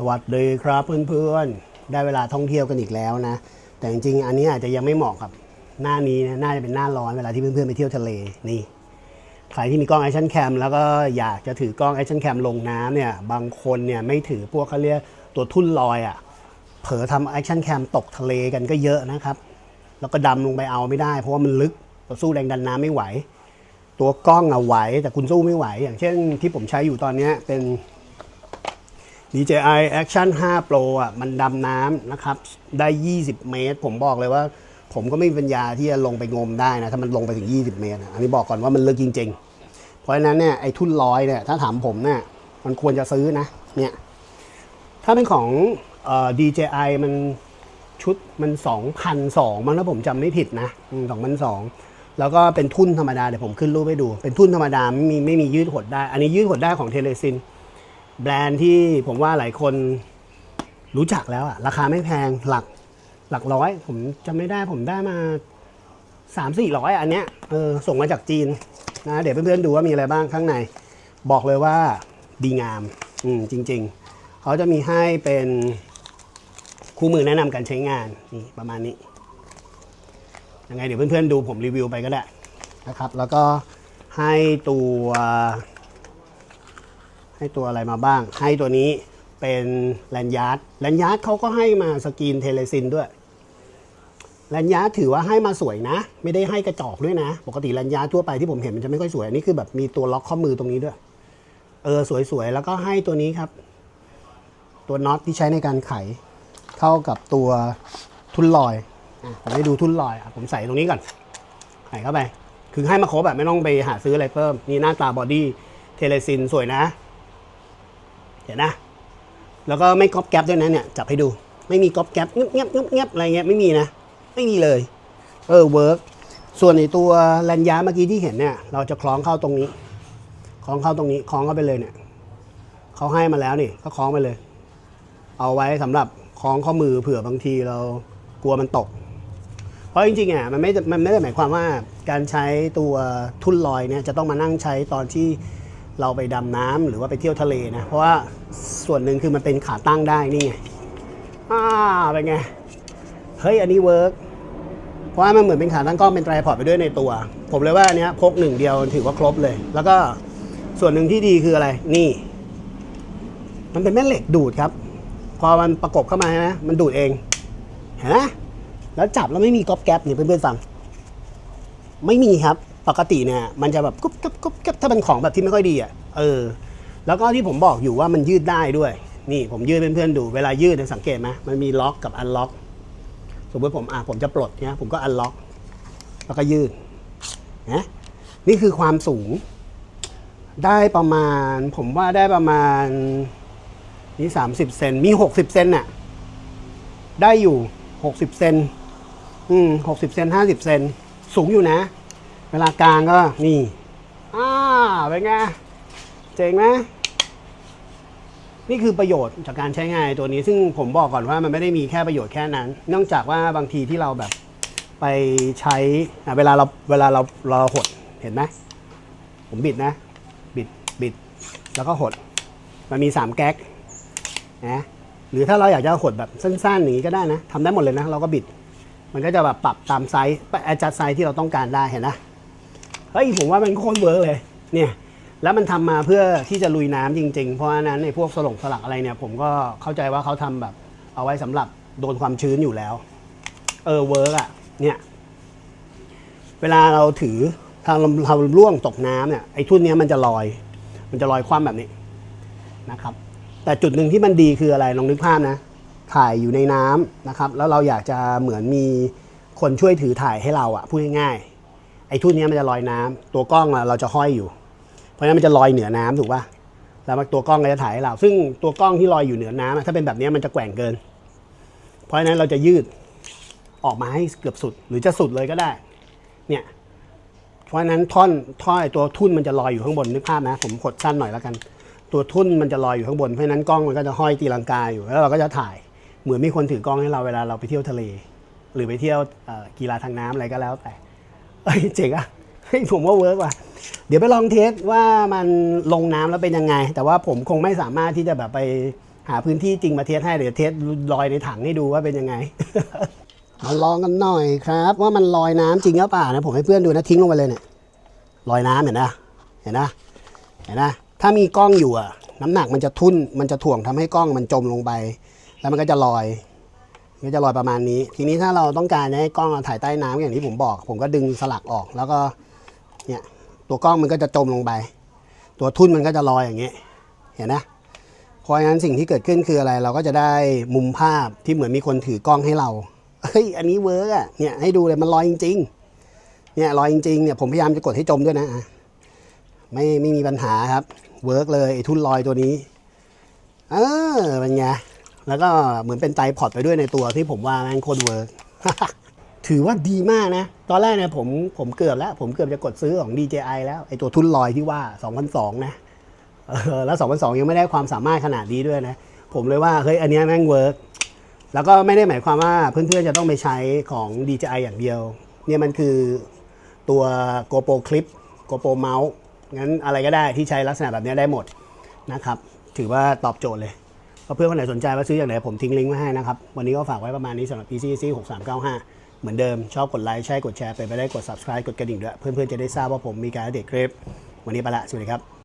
สวัสดีครับเพื่อนๆ ได้เวลาท่องเที่ยวกันอีกแล้วนะ แต่จริงๆ อันนี้อาจจะยังไม่เหมาะกับหน้านี้นะ น่าจะเป็นหน้าร้อนเวลาที่เพื่อนๆ ไปเที่ยวทะเลนี่ ใครที่มีกล้องแอคชั่นแคมแล้วก็อยากจะถือกล้องแอคชั่นแคมลงน้ำเนี่ย บางคนเนี่ยไม่ถือพวกเขาเรียกตัวทุ่นลอยอะ่ะ เผลอทำแอคชั่นแคมตกทะเลกันก็เยอะนะครับ แล้วก็ดำลงไปเอาไม่ได้ เพราะว่ามันลึกเราสู้แรงดันน้ำไม่ไหว ตัวกล้องอะไหวแต่คุณสู้ไม่ไหว อย่างเช่นที่ผมใช้อยู่ตอนนี้เป็น DJI Action 5 Pro อะมันดำน้ำนะครับ ได้ 20 เมตร ผมบอกเลยว่า ผมก็ไม่มีปัญญาที่จะลงไปงมได้นะ ถ้ามันลงไปถึง 20 เมตร อันนี้บอกก่อนว่ามันลึกจริง ๆ เพราะฉะนั้นเนี่ยไอ้ทุ่นร้อยเนี่ยถ้าถามผมเนี่ยมันควรจะซื้อนะเนี่ยถ้าเป็นของเอ่อ DJI มันชุดมัน2,002มั้งถ้าผมจำไม่ผิดนะสองพันสองแล้วก็เป็นทุ่นธรรมดาเดี๋ยวผมขึ้นรูปให้ดู เป็นทุ่นธรรมดาไม่มีไม่มียืดหดได้ อันนี้ยืดหดได้ของเทเลซิน แบรนด์ที่ผมว่าหลายคนรู้จักแล้วอะราคาไม่แพงหลักหลักร้อย ผมจำไม่ได้ผมได้มาสามสี่ร้อยอันเนี้ยเออส่งมาจากจีนนะเดี๋ยวเพื่อนๆดูว่ามีอะไรบ้างข้างใน บอกเลยว่าดีงามอืมจริง ๆ เขาจะมีให้เป็นคู่มือแนะนำการใช้งานนี่ประมาณนี้ยังไงเดี๋ยวเพื่อนๆดูผมรีวิวไปก็ได้นะครับ แล้วก็ให้ตัว ให้ตัวอะไรมาบ้าง ให้ตัวนี้เป็นแลนยาร์ดแลนยาร์ดเขาก็ให้มาสกรีนเทเลซินด้วยแลนยาร์ดถือว่าให้มาสวยนะ ไม่ได้ให้กระจอกด้วยนะ ปกติแลนยาร์ดทั่วไปที่ผมเห็นมันจะไม่ค่อยสวยอันนี้คือแบบมีตัวล็อกข้อมือตรงนี้ด้วย เออสวยๆแล้วก็ให้ตัวนี้ครับ ตัวน็อตที่ใช้ในการไขเท่ากับตัวทุนลอยอะผมให้ดูทุนลอยอะผมใส่ตรงนี้ก่อนใส่เข้าไป คือให้มาครบแบบไม่ต้องไปหาซื้ออะไรเพิ่มนี่หน้าตาบอดี้เทเลซินสวยนะ เห็นนะ แล้วก็ไม่ก๊อปแก๊ปด้วยนะเนี่ยจับให้ดูไม่มีก๊อปแก๊ปเงียบเงียบเงียบเงียบอะไรเงี้ยไม่มีนะ ไม่มีเลย เออเวิร์กส่วนในตัวแลนยาเมื่อกี้ที่เห็นเนี่ย เราจะคล้องเข้าตรงนี้คล้องเข้าตรงนี้คล้องเข้าไปเลยเนี่ยเขาให้มาแล้วนี่ก็คล้องไปเลย เอาไว้สำหรับคล้องข้อมือเผื่อบางทีเรากลัวมันตก เพราะจริงๆอะมันไม่มันไม่ได้หมายความว่าการใช้ตัวทุ่นลอยเนี่ยจะต้องมานั่งใช้ตอนที่ เราไปดำน้ำหรือว่าไปเที่ยวทะเลนะ เพราะว่าส่วนหนึ่งคือมันเป็นขาตั้งได้นี่ไงอ่าเป็นไง เฮ้ย อันนี้เวิร์กเพราะว่ามันเหมือนเป็นขาตั้งกล้องเป็นไตรพอร์ตไปด้วยในตัว ผมเลยว่าอันเนี้ยพกหนึ่งเดียวถือว่าครบเลย แล้วก็ส่วนหนึ่งที่ดีคืออะไรนี่ มันเป็นแม่เหล็กดูดครับ พอมันประกบเข้ามาใช่ไหมมันดูดเองเห็นไหมแล้วจับแล้วไม่มีก๊อบแก๊ปเนี่ยเพื่อนๆฟัง ไม่มีครับ ปกติเนี่ยมันจะแบบกุ๊บกับกุ๊บกับถ้าเป็นของแบบที่ไม่ค่อยดีอะเออ แล้วก็ที่ผมบอกอยู่ว่ามันยืดได้ด้วย นี่ผมยืดเพื่อนๆดูเวลายืดเนี่ยสังเกตไหมมันมีล็อกกับอันล็อกสมมติผมอะผมจะปลดเนี่ยผมก็อันล็อก แล้วก็ยืดนะนี่คือความสูง ได้ประมาณ ผมว่าได้ประมาณนี่สามสิบเซนมีหกสิบเซนน่ะ ได้อยู่หกสิบเซนอืมหกสิบเซนห้าสิบเซนสูงอยู่นะ เวลากลางก็นี่อ่าเป็นไง เจ๋งไหมนี่คือประโยชน์จากการใช้งานตัวนี้ ซึ่งผมบอกก่อนว่ามันไม่ได้มีแค่ประโยชน์แค่นั้น เนื่องจากว่าบางทีที่เราแบบไปใช้เวลาเราเวลาเราเราหดเห็นไหมผมบิดนะ บิดบิดแล้วก็หด มันมีสามแก๊กนะหรือถ้าเราอยากจะหดแบบสั้นๆอย่างนี้ก็ได้นะทำได้หมดเลยนะ เราก็บิด มันก็จะแบบปรับตามไซส์แอดจัดไซส์ที่เราต้องการได้เห็นนะ เฮ้ยผมว่ามันโคตรเวิร์กเลยเนี่ยแล้วมันทำมาเพื่อที่จะลุยน้ำจริง ๆ เพราะฉะนั้นในพวกสลงสลักอะไรเนี่ย ผมก็เข้าใจว่าเขาทำแบบ เอาไว้สำหรับโดนความชื้นอยู่แล้ว เออเวิร์กอะ เนี่ย เวลาเราถือถ้าเราเราล่วงตกน้ำเนี่ยไอ้ทุ่นนี้มันจะลอย มันจะลอยคว่ำแบบนี้นะครับ แต่จุดหนึ่งที่มันดีคืออะไรลองนึกภาพนะ ถ่ายอยู่ในน้ำนะครับ แล้วเราอยากจะเหมือนมีคนช่วยถือถ่ายให้เราอะพูดง่ายๆ ไอ้ทุ่นเนี้ยมันจะลอยน้ำตัวกล้องเราจะห้อยอยู่ เพราะฉะนั้นมันจะลอยเหนือน้ำถูกป่ะแล้วตัวกล้องก็จะถ่ายให้เรา ซึ่งตัวกล้องที่ลอยอยู่เหนือน้ำถ้าเป็นแบบนี้มันจะแกว่งเกิน เพราะฉะนั้นเราจะยืดออกมาให้เกือบสุด หรือจะสุดเลยก็ได้ เนี่ย เพราะฉะนั้นท่อนท่อนไอ้ตัวทุ่นมันจะลอยอยู่ข้างบนนึกภาพนะ ผมกดสั้นหน่อยแล้วกัน ตัวทุ่นมันจะลอยอยู่ข้างบน เพราะฉะนั้นกล้องมันก็จะห้อยตีลังกาอยู่ แล้วเราก็จะถ่าย เหมือนมีคนถือกล้องให้เราเวลาเราไปเที่ยวทะเล หรือไปเที่ยวกีฬาทางน้ำอะไรก็แล้วแต่ เอ้ยเจ๋งอะเฮ้ยผมว่าเวิร์กว่ะ เดี๋ยวไปลองเทสว่ามันลงน้ำแล้วเป็นยังไง แต่ว่าผมคงไม่สามารถที่จะแบบไปหาพื้นที่จริงมาเทสให้เดี๋ยวเทสลอยในถังให้ดูว่าเป็นยังไง มาลองกันหน่อยครับ ว่ามันลอยน้ำจริงหรือเปล่านะผมให้เพื่อนดูนะทิ้งลงไปเลยเนี่ยลอยน้ำเห็นนะเห็นนะเห็นนะถ้ามีกล้องอยู่อะน้ำหนักมันจะทุ่นมันจะถ่วงทำให้กล้องมันจมลงไป แล้วมันก็จะลอย ก็จะลอยประมาณนี้ ทีนี้ถ้าเราต้องการให้กล้องเราถ่ายใต้น้ำอย่างที่ผมบอก ผมก็ดึงสลักออก แล้วก็เนี่ยตัวกล้องมันก็จะจมลงไป ตัวทุ่นมันก็จะลอยอย่างเงี้ยเห็นนะเพราะงั้นสิ่งที่เกิดขึ้นคืออะไร เราก็จะได้มุมภาพที่เหมือนมีคนถือกล้องให้เราเฮ้ยอันนี้เวิร์กอะเนี่ยให้ดูเลยมันลอยจริงๆเนี่ยลอยจริงๆเนี่ยผมพยายามจะกดให้จมด้วยนะอะไม่ไม่มีปัญหาครับเวิร์กเลยไอ้ทุ่นลอยตัวนี้เออเป็นไง แล้วก็เหมือนเป็นไตรพอดไปด้วยในตัวที่ผมว่าแม่งโคตรเวิร์กถือว่าดีมากนะ ตอนแรกเนี่ยผมผมเกือบแล้ว ผมเกือบจะกดซื้อของ DJI แล้ว ไอ้ตัวทุนลอยที่ว่า 2002 นะแล้ว 2002 ยังไม่ได้ความสามารถขนาดนี้ด้วยนะ ผมเลยว่า เฮ้ย อันนี้แม่งเวิร์กแล้วก็ไม่ได้หมายความว่าเพื่อนๆ จะต้องไปใช้ของ DJI อย่างเดียว เนี่ยมันคือตัว GoPro Clip GoPro Mouse งั้นอะไรก็ได้ที่ใช้ลักษณะแบบนี้ได้หมดนะครับ ถือว่าตอบโจทย์เลย ก็เพื่อนคนไหนสนใจว่าซื้ออย่างไหนผมทิ้งลิงก์ไว้ให้นะครับ วันนี้ก็ฝากไว้ประมาณนี้สำหรับ PCC 6395 เหมือนเดิมชอบกดไลค์ใช่กดแชร์ไปไปได้กด subscribe กดกระดิ่งด้วย เพื่อนๆจะได้ทราบว่าผมมีการอัปเดตคลิป วันนี้ไปละสวัสดีครับ